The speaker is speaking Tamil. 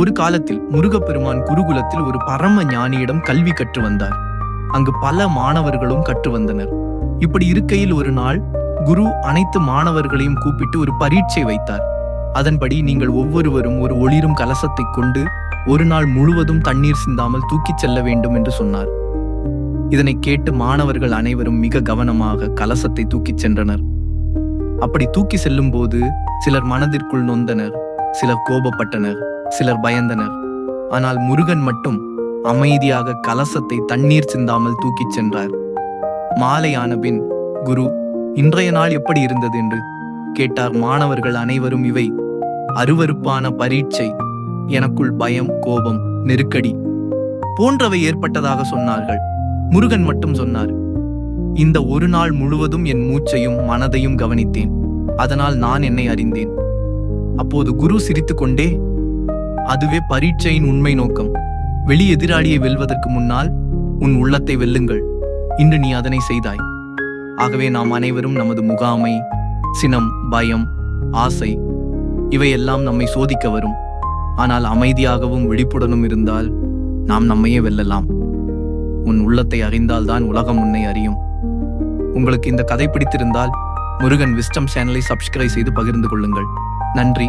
ஒரு காலத்தில் முருகப்பெருமான் குருகுலத்தில் ஒரு பரம ஞானியிடம் கல்வி கற்று வந்தார். அங்கு பல மாணவர்களும் கற்று வந்தனர். இப்படி இருக்கையில் ஒரு நாள் குரு அனைத்து மாணவர்களையும் கூப்பிட்டு ஒரு பரீட்சை வைத்தார். அதன்படி நீங்கள் ஒவ்வொருவரும் ஒரு ஒளிரும் கலசத்தை கொண்டு ஒரு நாள் முழுவதும் தண்ணீர் சிந்தாமல் தூக்கிச் செல்ல வேண்டும் என்று சொன்னார். இதனை கேட்டு மாணவர்கள் அனைவரும் மிக கவனமாக கலசத்தை தூக்கிச் சென்றனர். அப்படி தூக்கி செல்லும் போது சிலர் மனதிற்குள் நொந்தனர் சிலர் கோபப்பட்டனர். சிலர் பயந்தனர். ஆனால் முருகன் மட்டும் அமைதியாக கலசத்தை தண்ணீர் சிந்தாமல் தூக்கிச் சென்றார். மாலையான பின் குரு இன்றைய நாள் எப்படி இருந்தது? என்று கேட்டார் மாணவர்கள் அனைவரும் இவை. அருவருப்பான பரீட்சை எனக்குள் பயம் கோபம் நெருக்கடி போன்றவை ஏற்பட்டதாக சொன்னார்கள். முருகன் மட்டும் சொன்னார் இந்த ஒரு நாள் முழுவதும் என் மூச்சையும் மனதையும் கவனித்தேன். அதனால் நான் என்னை அறிந்தேன். அப்போது குரு சிரித்துக்கொண்டே அதுவே பரீட்சையின் உண்மை நோக்கம். வெளி எதிராளியை வெல்வதற்கு முன்னால் உன் உள்ளத்தை வெல்லுங்கள். இன்று நீ அதனை செய்தாய். ஆகவே நாம் அனைவரும் நமது முகாமை சினம் பயம் ஆசை இவையெல்லாம் நம்மை சோதிக்க வரும். ஆனால் அமைதியாகவும் விழிப்புடனும் இருந்தால் நாம் நம்மையே வெல்லலாம். உன் உள்ளத்தை அறிந்தால்தான் உலகம் உன்னை அறியும். உங்களுக்கு இந்த கதை பிடித்திருந்தால் முருகன் விஸ்டம் சேனலை சப்ஸ்கிரைப் செய்து பகிர்ந்து கொள்ளுங்கள். நன்றி.